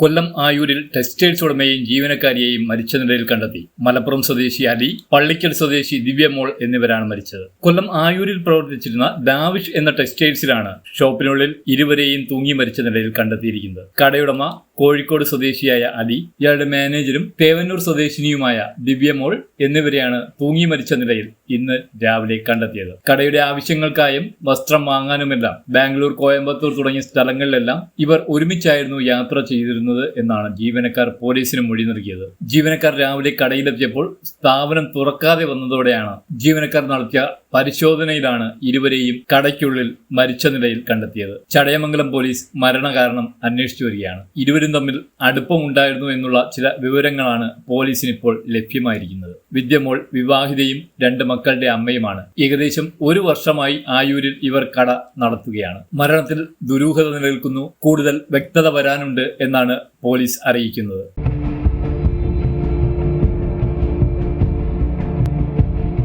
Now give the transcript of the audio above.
കൊല്ലം ആയൂരിൽ textiles ഉടമയെയും ജീവനക്കാരിയെയും മരിച്ച നിലയിൽ കണ്ടെത്തി. മലപ്പുറം സ്വദേശി അലി പള്ളിക്കൽ സ്വദേശി ദിവ്യമോൾ എന്നിവരാണ് മരിച്ചത്. കൊല്ലം ആയൂരിൽ പ്രവർത്തിച്ചിരുന്ന ഡാവിഷ് എന്ന ടെക്സ്റ്റൈൽസിലാണ് ഷോപ്പിനുള്ളിൽ ഇരുവരെയും തൂങ്ങി മരിച്ച നിലയിൽ കണ്ടെത്തിയിരിക്കുന്നത്. കടയുടമ കോഴിക്കോട് സ്വദേശിയായ അലി ഇയാളുടെ മാനേജരും തേവന്നൂർ സ്വദേശിനിയുമായ ദിവ്യമോൾ എന്നിവരെയാണ് തൂങ്ങി മരിച്ച നിലയിൽ ഇന്ന് രാവിലെ കണ്ടെത്തിയത്. കടയുടെ ആവശ്യങ്ങൾക്കായും വസ്ത്രം വാങ്ങാനുമെല്ലാം ബാംഗ്ലൂർ കോയമ്പത്തൂർ തുടങ്ങിയ സ്ഥലങ്ങളിലെല്ലാം ഇവർ ഒരുമിച്ചായിരുന്നു യാത്ര ചെയ്തിരുന്നത് എന്നാണ് ജീവനക്കാർ പോലീസിന് മൊഴി നൽകിയത്. ജീവനക്കാർ രാവിലെ കടയിലെത്തിയപ്പോൾ സ്ഥാപനം തുറക്കാതെ വന്നതോടെയാണ് ജീവനക്കാർ നടത്തിയ പരിശോധനയിലാണ് ഇരുവരെയും കടയ്ക്കുള്ളിൽ മരിച്ച നിലയിൽ കണ്ടെത്തിയത്. ചടയമംഗലം പോലീസ് മരണകാരണം അന്വേഷിച്ചു വരികയാണ്. ഇരുവരും തമ്മിൽ അടുപ്പമുണ്ടായിരുന്നു എന്നുള്ള ചില വിവരങ്ങളാണ് പോലീസിന് ഇപ്പോൾ ലഭ്യമായിരിക്കുന്നത് വിദ്യമോൾ വിവാഹിതയും രണ്ട് മക്കളുടെ അമ്മയുമാണ്. ഏകദേശം ഒരു വർഷമായി ആയൂരിൽ ഇവർ കട നടത്തുകയാണ്. മരണത്തിൽ ദുരൂഹത നിലനിൽക്കുന്നു. കൂടുതൽ വ്യക്തത വരാനുണ്ട് എന്നാണ് പോലീസ് അറിയിക്കുന്നത്.